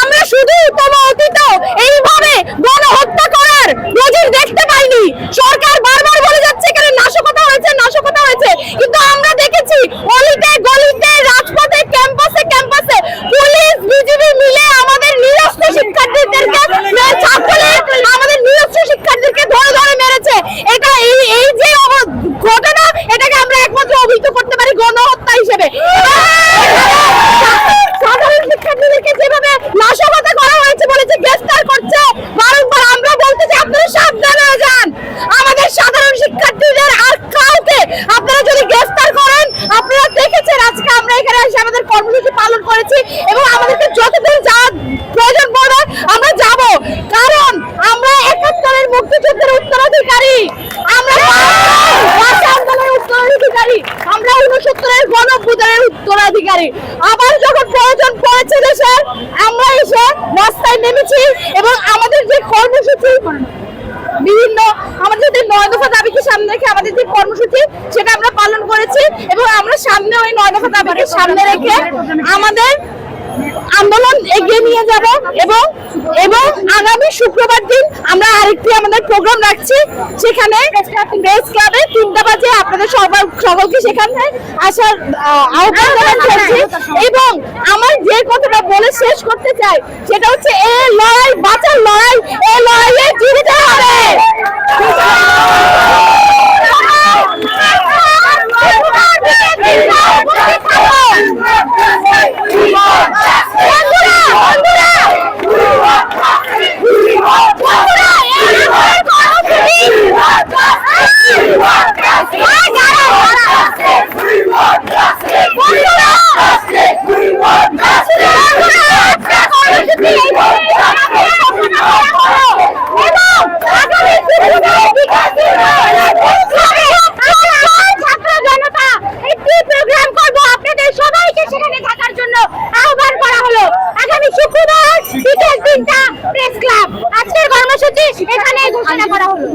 আমরা শুধু তম অতীতেও এইভাবে গণহত্যা করার নজির দেখতে পাইনি। সরকার বারবার বলে যাচ্ছে, এখানে নাশকতা হয়েছে নাশকতা হয়েছে। কিন্তু আমরা দেখেছি, অলিতে, গলিতে, রাজপথে, ক্যাম্পাসে ক্যাম্পাসে পুলিশ, বিজিবি মিলে আমাদের নিরস্ত্র শিক্ষার্থীদেরকে ছাত্রলীগ আমাদের নিরস্ত্র শিক্ষার্থীদেরকে ধরে ধরে মেরেছে। এটা এই এই যে ঘটনা আমাদের কর্মসূচি পালন করেছি এবং আমাদেরকে যতদূর যাওয়ার প্রয়োজন পড়বে, আমরা যাব। কারণ আমরা একাত্তরের মুক্তিযুদ্ধের উত্তরাধিকারী। আমরা উত্তরাধিকারী। আমরা যখন প্রয়োজন পড়েছে আমরা নেমেছি এবং আমাদের যে কর্মসূচি, বিভিন্ন আমাদের যে দাবিকে সামনে আমাদের যে কর্মসূচি সেটা আমরা পালন করেছি এবং আমরা সামনে ওই নয় দফা দাবিকে সামনে রেখে আমাদের আন্দোলন এগিয়ে নিয়ে যাব এবং এবং আগামী শুক্রবার দিন আমরা আরেকটি আমাদের প্রোগ্রাম রাখছি সেখানে প্রেস ক্লাবে তিনটা বাজে আপনাদের সবার সকলকে সেখানে আসার আহ, আহ্বান জানাচ্ছি এবং আমার যে কথাটা বলে শেষ করতে চাই সেটা হচ্ছে এ লড়াই বাঁচার লড়াই এ লড়াইয়ে জিততে হবে প্রোগ্রাম করব আপনাদের সবাইকে সেখানে থাকার জন্য আহ্বান করা হলো আগামী শুক্রবার বিকেল তিনটা প্রেস ক্লাব আজকের কর্মসূচি এখানে ঘোষণা করা হলো।